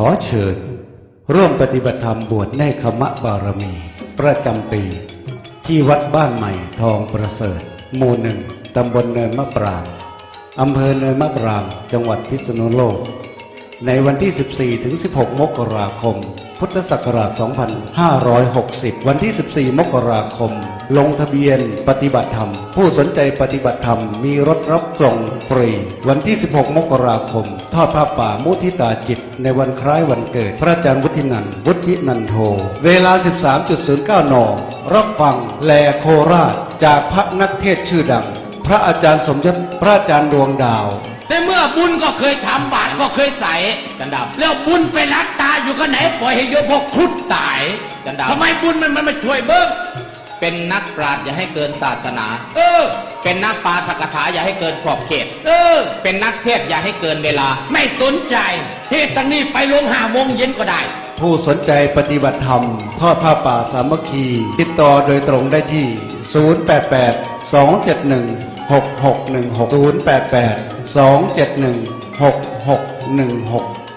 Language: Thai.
ขอเชิญ ร่วมปฏิบัติธรรมบวชในคมะบารมี ประจำปี ที่วัดบ้านใหม่ทองประเสริฐ หมู่หนึ่งตำบลเนินมะปรางอำเภอเนินมะปรางจังหวัดพิษณุโลก ในวันที่ 14ถึง16 มกราคม พุทธศักราช 2560 วันที่ 14 มกราคม ลงทะเบียนปฏิบัติธรรม ผู้สนใจปฏิบัติธรรม มีรถรับส่งฟรี วันที่ 16 มกราคม ทอดผ้าป่ามุทิตาจิต ในวันคล้ายวันเกิด พระอาจารย์วุฒินันท์วุฒินันโท เวลา 13.09 น รับฟังแลโคราช จากพระนักเทศชื่อดัง พระอาจารย์สมยศพระอาจารย์ดวงดาวในเมื่อบุญก็เคยทำบาปก็เคยใส่กันดับแล้วบุญไปรักตาอยู่กันไหน ปล่อยให้โยมพวกครุฑตายกันดับทำไมบุญมันมันมาช่วยเบิ้งเป็นนักปราชญ์อย่าให้เกินศาสนา เออ เป็นนักปาฐกถาอย่าให้เกินขอบเขต เออ เป็นนักเทศน์อย่าให้เกินเวลา ไม่สนใจ เทศตั้งนี้ไปลงห้าโมงเย็นก็ได้ ผู้สนใจปฏิบัติธรรมทอดผ้าป่าสามัคคี ติดต่อโดยตรงได้ที่ 088 271 6616 088 271 6616